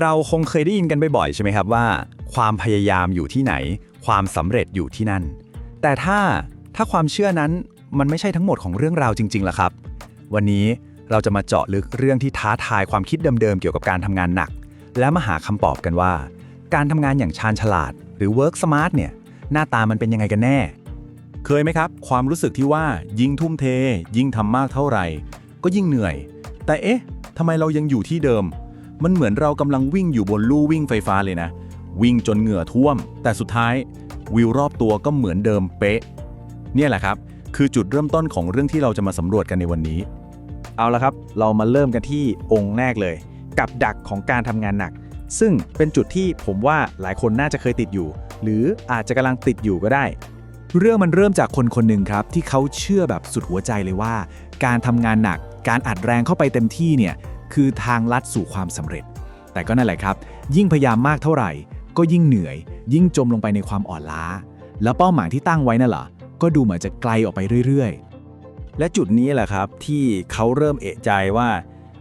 เราคงเคยได้ยินกันบ่อยๆใช่ไหมครับว่า ความพยายามอยู่ที่ไหน ความสำเร็จอยู่ที่นั่น แต่ถ้าถ้าความเชื่อนั้นมันไม่ใช่ทั้งหมดของเรื่องราวจริงๆล่ะครับ วันนี้เราจะมาเจาะลึกเรื่องที่ท้าทายความคิดเดิมๆเกี่ยวกับการทำงานหนัก และมาหาคำตอบกันว่า การทำงานอย่างชาญฉลาด หรือ work smart เนี่ยหน้าตามันเป็นยังไงกันแน่ เคยไหมครับ ความรู้สึกที่ว่ายิ่งทุ่มเท ยิ่งทำมากเท่าไหร่ ก็ยิ่งเหนื่อย แต่เอ๊ะทำไมเรายังอยู่ที่เดิม มันเหมือนเรากำลังวิ่งอยู่บนลู่วิ่งไฟฟ้าเลยนะ วิ่งจนเหงื่อท่วม แต่สุดท้ายวิวรอบตัวก็เหมือนเดิมเป๊ะ เนี่ยแหละครับ คือจุดเริ่มต้นของเรื่องที่เราจะมาสำรวจกันในวันนี้ เอาละครับ เรามาเริ่มกันที่องค์แรกเลย กับดักของการทำงานหนัก ซึ่งเป็นจุดที่ผมว่าหลายคนน่าจะเคยติดอยู่ หรืออาจจะกำลังติดอยู่ก็ได้ เรื่องมันเริ่มจากคนคนหนึ่งครับ ที่เขาเชื่อแบบสุดหัวใจเลยว่า การทำงานหนัก การอัดแรงเข้าไปเต็มที่เนี่ย คือทางลัดสู่ความสำเร็จ แต่ก็นั่นแหละครับ ยิ่งพยายามมากเท่าไหร่ ก็ยิ่งเหนื่อย ยิ่งจมลงไปในความอ่อนล้า แล้วเป้าหมายที่ตั้งไว้นั่นล่ะก็ดูเหมือนจะไกลออกไปเรื่อยๆ และจุดนี้แหละครับที่เขาเริ่มเอะใจว่า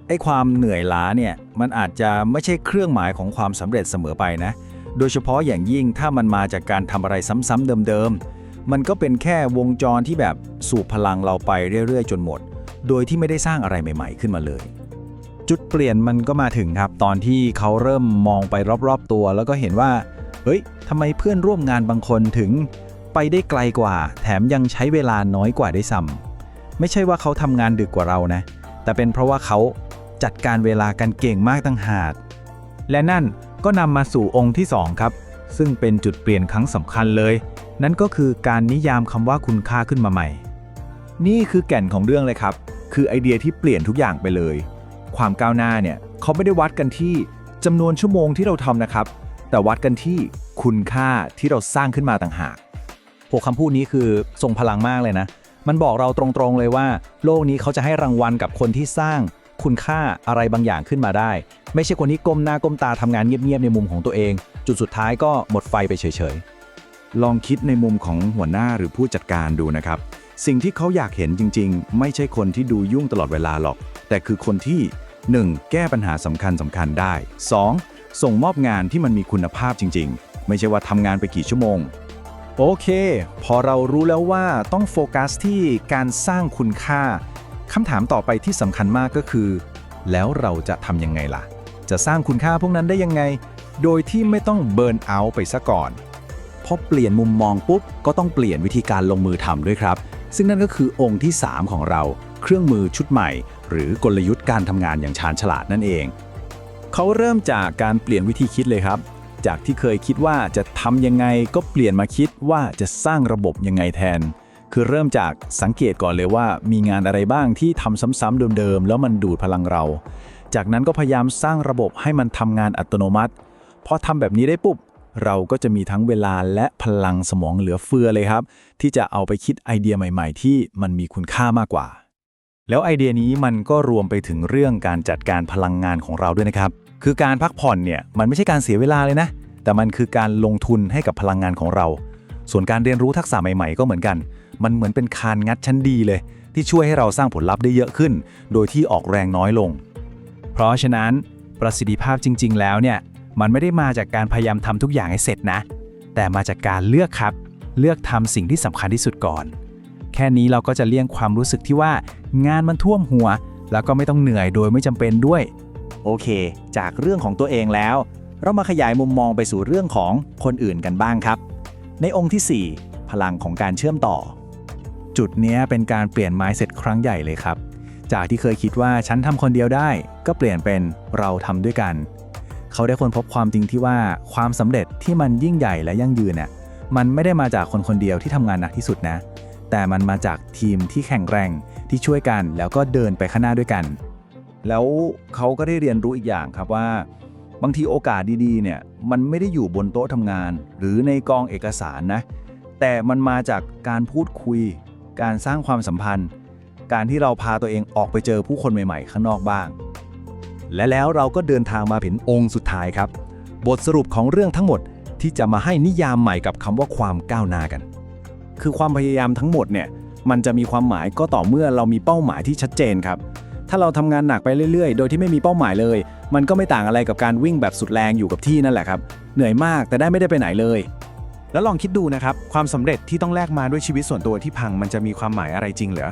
ไอ้ความเหนื่อยล้าเนี่ยมันอาจจะไม่ใช่เครื่องหมายของความสำเร็จเสมอไปนะ โดยเฉพาะอย่างยิ่งถ้ามันมาจากการทำอะไรซ้ำๆเดิมๆ มันก็เป็นแค่วงจรที่แบบสูบพลังเราไปเรื่อยๆ จนหมด โดยที่ไม่ได้สร้างอะไรใหม่ ๆ ขึ้นมาเลย จุดเปลี่ยนมันก็มาถึงครับ ตอนที่เขาเริ่มมองไปรอบๆตัว แล้วก็เห็นว่า เฮ้ยทำไมเพื่อนร่วมงานบางคนถึงไปได้ไกลกว่า แถมยังใช้เวลาน้อยกว่าได้ซ้ำไม่ใช่ว่าเขาทำงานดึกกว่าเรานะ แต่เป็นเพราะว่าเขาจัดการเวลากันเก่งมากตั้งหากและนั่นก็นำมาสู่องค์ที่ 2 ครับ ซึ่งเป็นจุดเปลี่ยนครั้งสำคัญเลย นั่นก็คือการนิยามคำว่าคุณค่าขึ้นมาใหม่ นี่คือแก่นของเรื่องเลยครับ คือไอเดียที่เปลี่ยนทุกอย่างไปเลย ความก้าวหน้าเนี่ยเขาไม่ได้วัดกันที่จำนวนชั่วโมงที่เราทำนะครับ แต่วัดกันที่คุณค่าที่เราสร้างขึ้นมาต่างหากหัวคำพูดนี้คือทรงพลังมากเลยนะ มันบอกเราตรงๆเลยว่า โลกนี้เขาจะให้รางวัลกับคนที่สร้างคุณค่าอะไรบางอย่างขึ้นมาได้ ไม่ใช่คนที่ก้มหน้าก้มตาทำงานเงียบๆในมุมของตัวเอง จุดสุดท้ายก็หมดไฟไปเฉยๆ ลองคิดในมุมของหัวหน้าหรือผู้จัดการดูนะครับ สิ่งที่เขาอยากเห็นจริง ๆ ไม่ใช่คนที่ดูยุ่งตลอดเวลาหรอก แต่คือคนที่ 1. แก้ปัญหาสำคัญสำคัญได้ 2. ส่งมอบงานที่มันมีคุณภาพจริง ๆ ไม่ใช่ว่าทำงานไปกี่ชั่วโมง โอเค พอเรารู้แล้วว่าต้องโฟกัสที่การสร้างคุณค่าคำถามต่อไปที่สำคัญมากก็คือ แล้วเราจะทำยังไงล่ะ จะสร้างคุณค่าพวกนั้นได้ยังไง โดยที่ไม่ต้องเบิร์นเอาท์ไปซะก่อนพอเปลี่ยนมุมมองปุ๊บ ก็ต้องเปลี่ยนวิธีการลงมือทำด้วยครับ ซึ่งนั่นก็คือองค์ที่ 3 ของเรา เครื่องมือชุดใหม่ หรือกลยุทธ์การทำงานอย่างชาญฉลาดนั่นเอง เขาเริ่มจากการเปลี่ยนวิธีคิดเลยครับ จากที่เคยคิดว่าจะทำยังไงก็เปลี่ยนมาคิดว่าจะสร้างระบบยังไงแทน คือเริ่มจากสังเกตก่อนเลยว่า มีงานอะไรบ้างที่ทำซ้ำๆเดิมๆแล้วมันดูดพลังเรา จากนั้นก็พยายามสร้างระบบให้มันทำงานอัตโนมัติพอทำแบบนี้ได้ปุ๊บ เราก็จะมีทั้งเวลาและพลังสมองเหลือเฟือเลยครับ ที่จะเอาไปคิดไอเดียใหม่ ๆ ที่มันมีคุณค่ามากกว่า แล้วไอเดียนี้มันก็รวมไปถึงเรื่องการจัดการพลังงานของเราด้วยนะครับ คือการพักผ่อนเนี่ยมันไม่ใช่การเสียเวลาเลยนะ แต่มันคือการลงทุนให้กับพลังงานของเรา ส่วนการเรียนรู้ทักษะใหม่ ๆ ก็เหมือนกัน มันเหมือนเป็นคานงัดชั้นดีเลย ที่ช่วยให้เราสร้างผลลัพธ์ได้เยอะขึ้น โดยที่ออกแรงน้อยลง เพราะฉะนั้นประสิทธิภาพจริง ๆ แล้วเนี่ย มันไม่ได้มาจากการพยายามทำทุกอย่างให้เสร็จนะ แต่มาจากการเลือกครับ เลือกทำสิ่งที่สำคัญที่สุดก่อน แค่นี้เราก็จะเลี่ยงความรู้สึกที่ว่างานมันท่วมหัว แล้วก็ไม่ต้องเหนื่อยโดยไม่จำเป็นด้วย โอเค จากเรื่องของตัวเองแล้ว เรามาขยายมุมมองไปสู่เรื่องของคนอื่นกันบ้างครับ ในองค์ที่ 4 พลังของการเชื่อมต่อ จุดนี้เป็นการเปลี่ยน mindset ครั้งใหญ่เลยครับ จากที่เคยคิดว่าฉันทำคนเดียวได้ ก็เปลี่ยนเป็นเราทำด้วยกัน เขาได้ค้นพบความจริงที่ว่าความสำเร็จที่มันยิ่งใหญ่และยั่งยืนเนี่ยมันไม่ได้มาจากคนคนเดียวที่ทำงานหนักที่สุดนะ แต่มันมาจากทีมที่แข็งแรงที่ช่วยกันแล้วก็เดินไปข้างหน้าด้วยกัน แล้วเขาก็ได้เรียนรู้อีกอย่างครับว่า บางทีโอกาสดีๆเนี่ยมันไม่ได้อยู่บนโต๊ะทำงาน หรือในกองเอกสารนะ แต่มันมาจากการพูดคุย การสร้างความสัมพันธ์ การที่เราพาตัวเองออกไปเจอผู้คนใหม่ ๆ ข้างนอกบ้าง และแล้วเราก็เดินทางมาถึงองค์สุดท้ายครับ บทสรุปของเรื่องทั้งหมดที่จะมาให้นิยามใหม่กับคำว่าความก้าวหน้ากัน คือความพยายามทั้งหมดเนี่ยมันจะมีความหมายก็ต่อเมื่อเรามีเป้าหมายที่ชัดเจนครับ ถ้าเราทำงานหนักไปเรื่อยๆ โดยที่ไม่มีเป้าหมายเลย มันก็ไม่ต่างอะไรกับการวิ่งแบบสุดแรงอยู่กับที่นั่นแหละครับ เหนื่อยมากแต่ได้ไม่ได้ไปไหนเลย แล้วลองคิดดูนะครับ ความสำเร็จที่ต้องแลกมาด้วยชีวิตส่วนตัวที่พัง มันจะมีความหมายอะไรจริงเหรอ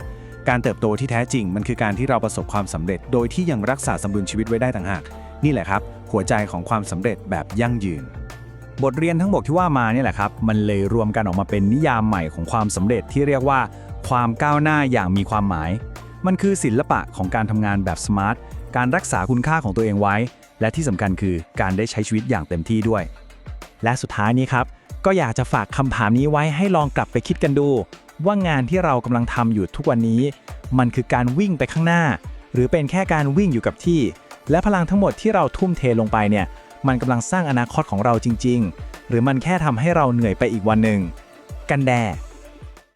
การเติบโตที่แท้จริงมันคือการที่เราประสบความสำเร็จ โดยที่ยังรักษาสมดุลชีวิตไว้ได้ต่างหาก นี่แหละครับ หัวใจของความสำเร็จแบบยั่งยืน บทเรียนทั้งหมดที่ว่ามาเนี่ยแหละครับ มันเลยรวมกันออกมาเป็นนิยามใหม่ของความสำเร็จที่เรียกว่า ความก้าวหน้าอย่างมีความหมาย มันคือศิลปะของการทำงานแบบสมาร์ทการรักษาคุณค่าของตัวเองไว้ และที่สำคัญคือการได้ใช้ชีวิตอย่างเต็มที่ด้วย และสุดท้ายนี้ครับ ก็อยากจะฝากคำถามนี้ไว้ให้ลองกลับไปคิดกันดู ว่างานที่เรากำลังทำอยู่ทุกวันนี้ มันคือการวิ่งไปข้างหน้า หรือเป็นแค่การวิ่งอยู่กับที่ และพลังทั้งหมดที่เราทุ่มเทลงไปเนี่ย มันกำลังสร้างอนาคตของเราจริง ๆ หรือมันแค่ทำให้เราเหนื่อยไปอีกวันหนึ่งกันแด